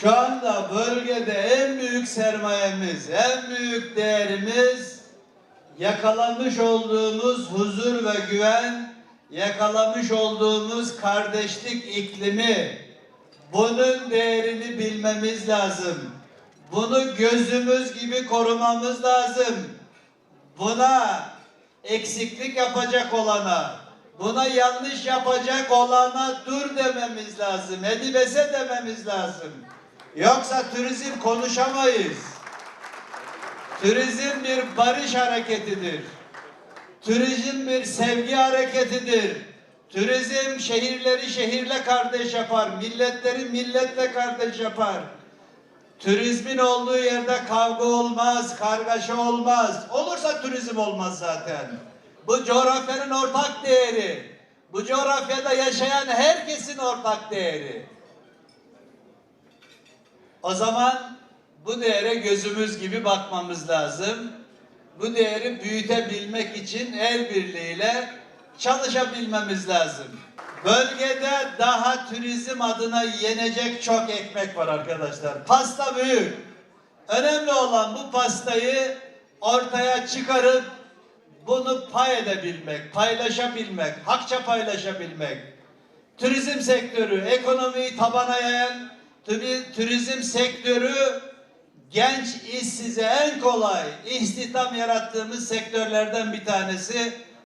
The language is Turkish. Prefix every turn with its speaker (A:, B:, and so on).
A: Şu anda bölgede en büyük sermayemiz, en büyük değerimiz yakalamış olduğumuz huzur ve güven, yakalamış olduğumuz kardeşlik iklimi. Bunun değerini bilmemiz lazım. Bunu gözümüz gibi korumamız lazım. Buna eksiklik yapacak olana, buna yanlış yapacak olana dur dememiz lazım. Edibese dememiz lazım. Yoksa turizm konuşamayız. Turizm bir barış hareketidir. Turizm bir sevgi hareketidir. Turizm şehirleri şehirle kardeş yapar. Milletleri milletle kardeş yapar. Turizmin olduğu yerde kavga olmaz, kargaşa olmaz. Olursa turizm olmaz zaten. Bu coğrafyanın ortak değeri. Bu coğrafyada yaşayan herkesin ortak değeri. O zaman bu değere gözümüz gibi bakmamız lazım. Bu değeri büyütebilmek için el birliğiyle çalışabilmemiz lazım. Bölgede daha turizm adına yenecek çok ekmek var arkadaşlar. Pasta büyük. Önemli olan bu pastayı ortaya çıkarıp bunu pay edebilmek, paylaşabilmek, hakça paylaşabilmek. Turizm sektörü ekonomiyi tabana yayan turizm sektörü genç işsize en kolay istihdam yarattığımız sektörlerden bir tanesi.